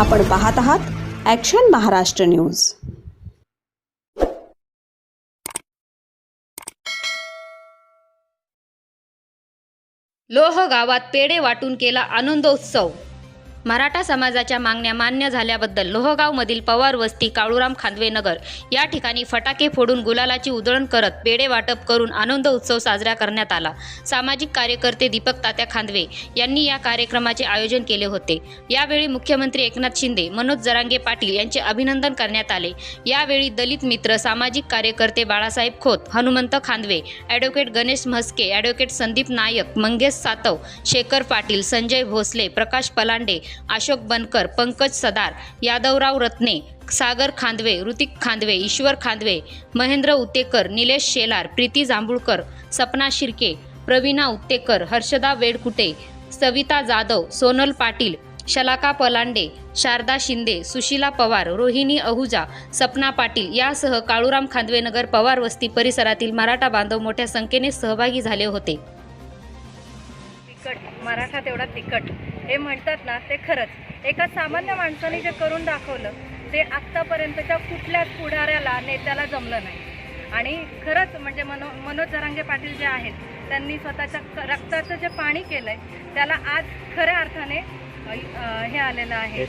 आपण पाहत आहात ॲक्शन महाराष्ट्र न्यूज लोह गावात पेढे वाटून केला आनंदोत्सव. मराठा समाजाच्या मागण्या मान्य झाल्याबद्दल लोहगावमधील पवार वस्ती काळूराम खांदवे नगर या ठिकाणी फटाके फोडून गुलालाची उधळण करत पेढे वाटप करून आनंद उत्सव साजरा करण्यात आला. सामाजिक कार्यकर्ते दीपक तात्या खांदवे यांनी या कार्यक्रमाचे आयोजन केले होते. यावेळी मुख्यमंत्री एकनाथ शिंदे मनोज जरांगे पाटील यांचे अभिनंदन करण्यात आले. यावेळी दलित मित्र सामाजिक कार्यकर्ते बाळासाहेब खोत हनुमंत खांदवे ॲडव्होकेट गणेश म्हस्के ॲडव्होकेट संदीप नायक मंगेश सातव शेखर पाटील संजय भोसले प्रकाश पलांडे अशोक बनकर पंकज सदार यादवराव रत्ने सागर खांदवे ऋतिक खांदवे ईश्वर खांदवे महेंद्र उत्तेकर निलेश शेलार प्रीती जांभुळकर सपना शिर्के प्रवीणा उत्तेकर हर्षदा वेडकुटे सविता जाधव सोनल पाटील शलाका पलांडे शारदा शिंदे सुशीला पवार रोहिणी अहुजा सपना पाटील यासह काळूराम खांदवेनगर पवार वस्ती परिसरातील मराठा बांधव मोठ्या संख्येने सहभागी झाले होते. तिकट मराठा तेवढा तिकट हे म्हणतात ना ते खरंच. एका सामान्य माणसाने जे करून दाखवलं ते आत्तापर्यंतच्या कुठल्याच पुढाऱ्याला नेत्याला जमलं नाही. आणि खरंच म्हणजे मनो मनोज जरांगे पाटील जे आहेत त्यांनी स्वतःच्या क- रक्ताचं जे पाणी केलंय त्याला आज खऱ्या अर्थाने हे आलेलं आहे.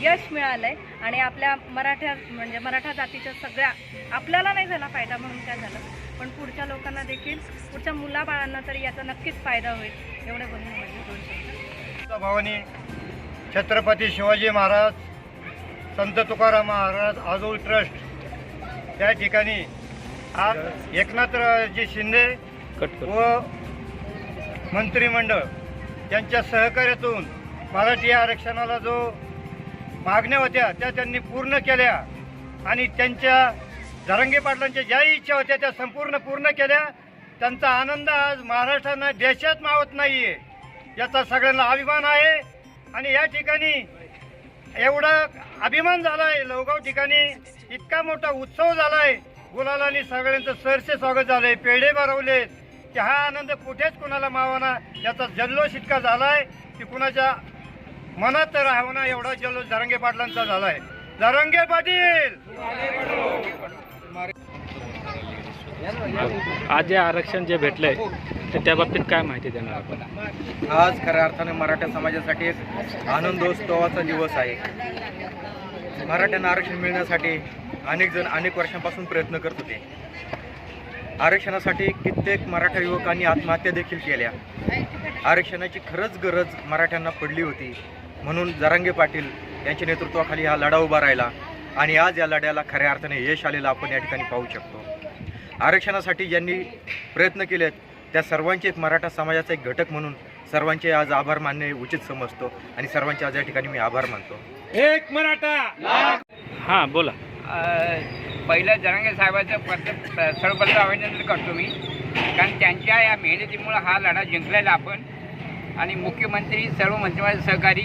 यश. मिळालंय. आणि आपल्या मराठा म्हणजे मराठा जातीच्या सगळ्या आपल्याला नाही झाला फायदा म्हणून काय झालं? पण पुढच्या लोकांना देखील पुढच्या मुलाबाळांना तरी याचा नक्कीच फायदा होईल एवढे बोलून माझे दोन. भवानी छत्रपती शिवाजी महाराज संत तुकाराम महाराज आजोळ ट्रस्ट या ठिकाणी आज एकनाथजी शिंदे व मंत्रिमंडळ यांच्या सहकार्यातून मराठी आरक्षणाला जो मागण्या होत्या त्या त्यांनी पूर्ण केल्या आणि त्यांच्या जरंगे पाटलांच्या ज्या इच्छा होत्या त्या संपूर्ण पूर्ण केल्या. त्यांचा आनंद आज महाराष्ट्रानं देशात मावत नाहीये. याचा सगळ्यांना अभिमान आहे. आणि या ठिकाणी एवढा अभिमान झाला आहे लवगाव ठिकाणी इतका मोठा उत्सव झाला आहे गुलालानी सगळ्यांचं सरसे स्वागत झालंय पेढे भरवले. की हा आनंद कुठेच कुणाला मावाना याचा जल्लोष इतका झालाय की कुणाच्या मनात राहावना एवढा जल्लोष धरंगे पाटलांचा झालाय. धरंगे पाटील! आज जे आरक्षण जे भेटलंय तर त्या बाबतीत काय माहिती देणार आपण? आज खऱ्या अर्थाने मराठा समाजासाठी एक आनंदोत्सवाचा दिवस आहे. मराठ्यांना आरक्षण मिळण्यासाठी अनेक जण अनेक वर्षांपासून प्रयत्न करत होते. आरक्षणासाठी कित्येक मराठा युवकांनी आत्महत्या देखील केल्या. आरक्षणाची खरंच गरज मराठ्यांना पडली होती. म्हणून जरांगे पाटील यांच्या नेतृत्वाखाली हा लढा उभा राहिला आणि आज या लढ्याला खऱ्या अर्थाने यश आलेलं आपण या ठिकाणी पाहू शकतो. आरक्षणासाठी ज्यांनी प्रयत्न केलेत त्या सर्वांचे एक मराठा समाजाचा एक घटक म्हणून सर्वांचे आज आभार मानणे उचित समजतो आणि सर्वांचे आज या ठिकाणी मी आभार मानतो. हां बोला. पहिलं जरांगे साहेबाचं प्रथम सर्वप्रथम अभिनंदन करतो मी. कारण त्यांच्या या मेहनतीमुळं हा लढा जिंकलेला आपण. आणि मुख्यमंत्री सर्व मंत्रिमंडळ सहकारी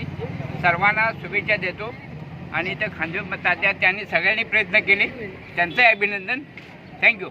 सर्वांना शुभेच्छा देतो. आणि ते खांदे तात्या त्यांनी सगळ्यांनी प्रयत्न केले. त्यांचंही अभिनंदन. थँक्यू.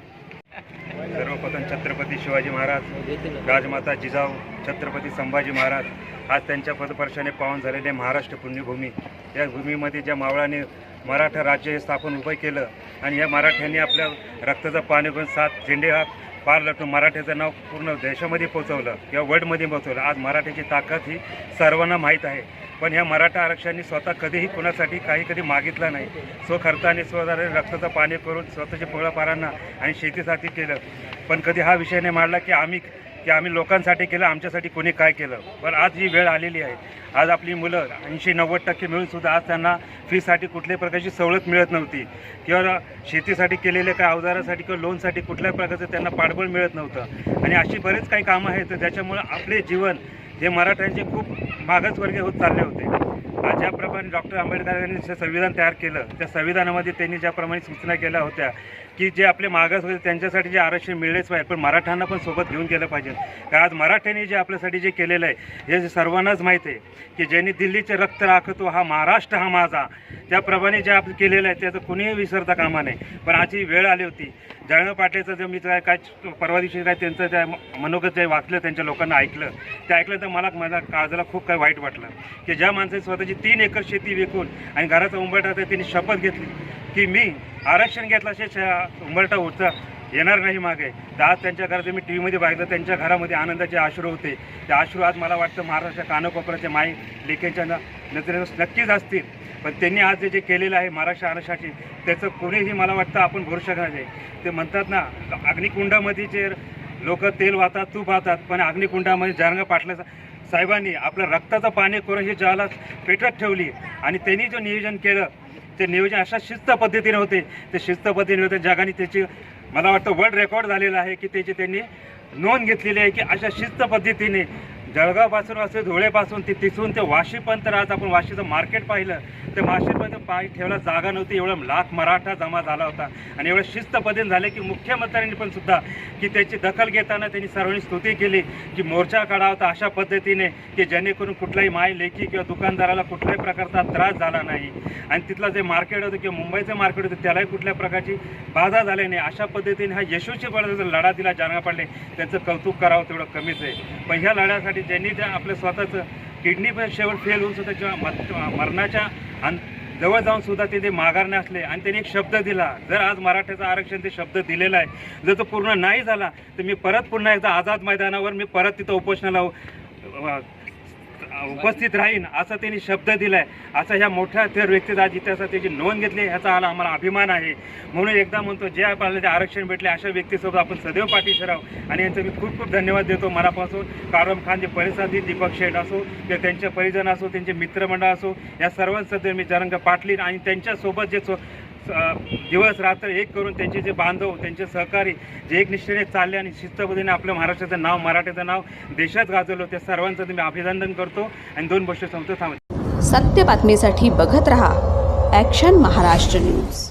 सर्वप्रथम छत्रपती शिवाजी महाराज राजमाता जिजाऊ छत्रपती संभाजी महाराज आज त्यांच्या पदपर्शाने पावन झालेले महाराष्ट्र पुण्यभूमी. या भूमीमध्ये ज्या मावळाने मराठा राज्य हे स्थापन उभं केलं आणि या मराठ्यांनी आपल्या रक्ताचं पाणी घेऊन सात झेंडे हा पार लटून मराठ्याचं नाव पूर्ण देशामध्ये पोचवलं किंवा वर्ल्डमध्ये पोचवलं आज मराठ्याची ताकद ही सर्वांना माहीत आहे. पण ह्या मराठा आरक्षणाने स्वतः कधीही कुणासाठी काही कधी मागितलं नाही. स्वखर्चाने स्वतः रक्ताचं पाणी करून स्वतःच्या पोळापारांना आणि शेतीसाठी केलं. पण कधी हा विषय नाही मांडला की आम्ही की आम्ही लोकांसाठी केलं आमच्यासाठी कोणी काय केलं. पण आज ही वेळ आलेली आहे आज आपली मुलं ऐंशी नव्वद टक्के मिळूनसुद्धा आज त्यांना फीसाठी कुठल्याही प्रकारची सवलत मिळत नव्हती. किंवा शेतीसाठी केलेल्या काय अवजारासाठी किंवा लोनसाठी कुठल्याही प्रकारचं त्यांना पाठबळ मिळत नव्हतं. आणि अशी बरेच काही कामं आहेत तर त्याच्यामुळं आपले जीवन हे मराठ्यांचे खूप मागासवर्गीय होत चालले होते. आज ज्याप्रमाणे डॉक्टर आंबेडकरांनी जे संविधान तयार केलं त्या संविधानामध्ये त्यांनी ज्याप्रमाणे सूचना केल्या होत्या की जे आपले मागास होते त्यांच्यासाठी जे आरक्षण मिळलेच पाहिजे पण मराठ्यांना पण सोबत घेऊन गेलं पाहिजे. कारण आज मराठ्यांनी जे आपल्यासाठी जे केलेलं आहे हे सर्वांनाच माहीत आहे की ज्यांनी दिल्लीचे रक्त राखतो हा महाराष्ट्र हा माझा. त्याप्रमाणे जे आपण केलेलं आहे त्याचं कुणीही विसरता कामा नाही पण आजची वेळ आली होती. जळगाव पाटलेचं जे मी आहे काय परवा दिवशी काय त्यांचं त्या मनोगत जे वाचलं त्यांच्या लोकांना ऐकलं ते ऐकलं तर मला माझ्या काळजाला खूप काही वाईट वाटलं की ज्या माणसाने स्वतः स्वतःची तीन एकर शेती विकून आणि घराचा उंबरठा तर त्यांनी शपथ घेतली की मी आरक्षण घेतल्याशिवाय उंबरठा होता येणार नाही मागे. तर आज त्यांच्या घरात मी टी व्हीमध्ये बघितलं त्यांच्या घरामध्ये आनंदाचे अश्रू होते. ते अश्रू आज मला वाटतं महाराष्ट्र कानाकोपऱ्याच्या माई लेखेंच्या नजरेनं नक्कीच असतील. पण त्यांनी आज जे जे केलेलं आहे महाराष्ट्र आणण्यासाठी त्याचं कोणीही मला वाटतं आपण भरू शकणार नाही. ते म्हणतात ना अग्निकुंडामध्ये जे लोक तेल वाहतात तूप वाहतात पण अग्निकुंडामध्ये जारंगा पाटल्याचा साहेबांनी आपलं रक्ताचं पाणी करून ही ज्वाला पेटत ठेवली आणि त्यांनी जो नियोजन केलं ते नियोजन अशा शिस्त पद्धतीने होते. ते शिस्त पद्धतीने होते. जगाने त्याची मला वाटतं वर्ल्ड रेकॉर्ड झालेलं आहे की त्याची त्यांनी नोंद घेतलेली आहे की अशा शिस्त पद्धतीने जळगावपासून असे धुळेपासून ते तिथून ते वाशीपर्यंत आज आपण वाशीचं मार्केट पाहिलं ते वाशीपर्यंत पाय ठेवला जागा नव्हती. एवढं लाख मराठा जमा झाला होता. आणि एवढं शिस्तपदेन झाले की मुख्यमंत्र्यांनी पण सुद्धा की त्याची दखल घेताना त्यांनी सर्वांनी स्तुती केली की मोर्चा काढा होता अशा पद्धतीने की जेणेकरून कुठलाही माय लेखी किंवा दुकानदाराला कुठल्याही प्रकारचा त्रास झाला नाही. आणि तिथलं जे मार्केट होतं किंवा मुंबईचं मार्केट होतं त्यालाही कुठल्या प्रकारची बाधा झाली नाही. अशा पद्धतीने हा यशस्वी पद्धतीचा लढा दिला जाणगा पडले. त्यांचं कौतुक करावं तेवढं कमीच आहे. पण ह्या लढ्यासाठी ज्यांनी त्या आपलं स्वतःचं किडनी पण शेवट फेल होऊन सुद्धा किंवा मत- मरणाच्या अं- जवळ जाऊन सुद्धा ते ते माघारणे असले. आणि त्यांनी एक शब्द दिला. जर आज मराठ्याचं आरक्षण ते शब्द दिलेला आहे. जर तो पूर्ण नाही झाला तर मी परत पुन्हा एकदा आझाद मैदानावर मी परत तिथं उपोषणाला उपस्थित राहीन असा त्यांनी शब्द दिलाय. असा ह्या मोठ्या थेर व्यक्तीचा आज इतिहासात त्याची नोंद घेतली ह्याचा आला आम्हाला अभिमान आहे. म्हणून एकदा म्हणतो जे आपल्याला ते आरक्षण भेटले अशा व्यक्तीसोबत आपण सदैव पाठीशी राहू. आणि यांचं मी खूप खूप धन्यवाद देतो. मनापासून कारम खान जे परिसरातील दीपक शेठ असो किंवा त्यांचे परिजन असो त्यांचे मित्रमंडळ असो या सर्वांसध्या मी जरंग पाटलीन आणि त्यांच्यासोबत जे सो दिवस रात्र एक करून त्यांचे जे बांधव त्यांचे सहकारी जे एकनिष्ठेने चालले आणि शिस्तपद्धतीने आपल्या महाराष्ट्राचं नाव मराठीचं नाव देशात गाजवलं त्या सर्वांचं मी अभिनंदन करतो आणि दोन गोष्टी सांगतो. थांबतो सत्य बातमीसाठी बघत रहा ॲक्शन महाराष्ट्र न्यूज